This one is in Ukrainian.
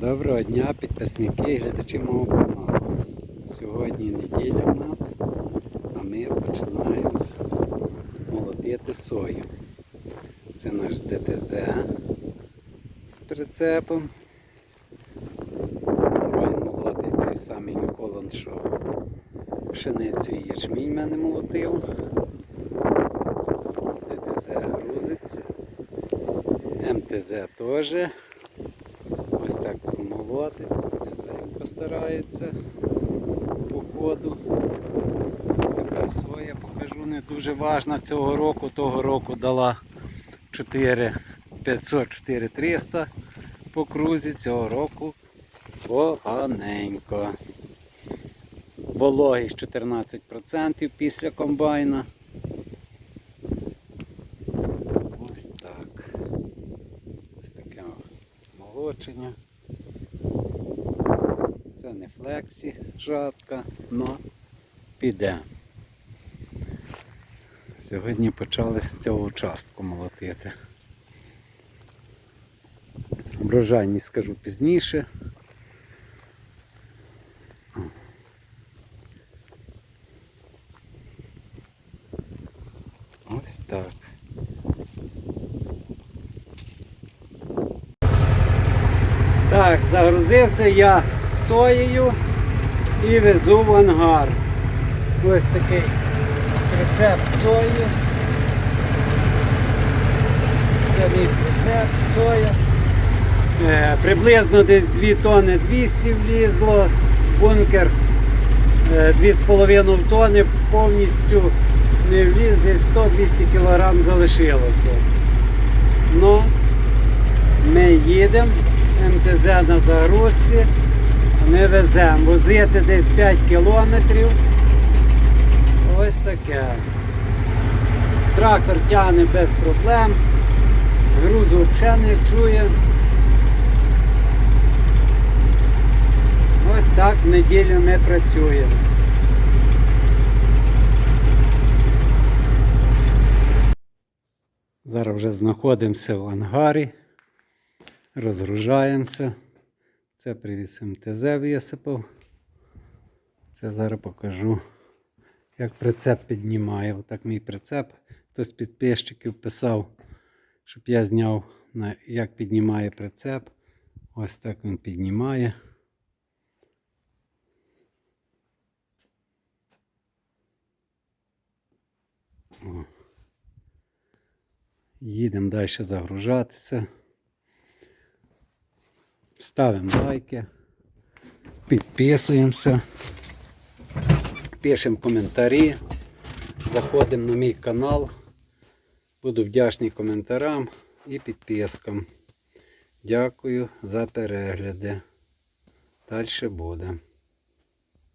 Доброго дня, підписники і глядачі мого каналу. Сьогодні неділя в нас, а ми починаємо молотити сою. Це наш ДТЗ з прицепом. Комбайн молотий той самий Холланд, що пшеницю і ячмінь мене молотив. ДТЗ грузиться. МТЗ теж. Ось так молотить, низенько старається по ходу. Така соя покажу, не дуже важна цього року. Того року дала 4500 4300 по крузі, цього року поганенько. Вологість 14% після комбайна. Ось так. Ось таке молочення. Це не флексі жатка, но піде. Сьогодні почали з цього участку молотити. Врожайність скажу пізніше. Ось так. Так, загрузився я соєю і везу в ангар. Ось такий прицеп сої. Це мій прицеп, соя. Е, приблизно десь 2 тонни 200 влізло. Бункер е, 2,5 тонни повністю не вліз, десь 100-200 кг залишилося. Ну, ми їдемо, МТЗ на загрузці, ми веземо. Возити десь 5 кілометрів. Ось таке. Трактор тягне без проблем. Грузу взагалі не чує. Ось так в неділю ми працюємо. Зараз вже знаходимося в ангарі, розгружаємося. Це привіз МТЗ висипав. Це зараз покажу, як прицеп піднімає. Отак мій прицеп. Хтось з підписчиків писав, щоб я зняв, як піднімає прицеп. Ось так він піднімає. Їдемо далі загружатися. Ставимо лайки, підписуємося, пишемо коментарі, заходимо на мій канал. Буду вдячний коментарам і підпискам. Дякую за перегляди. Далі буде.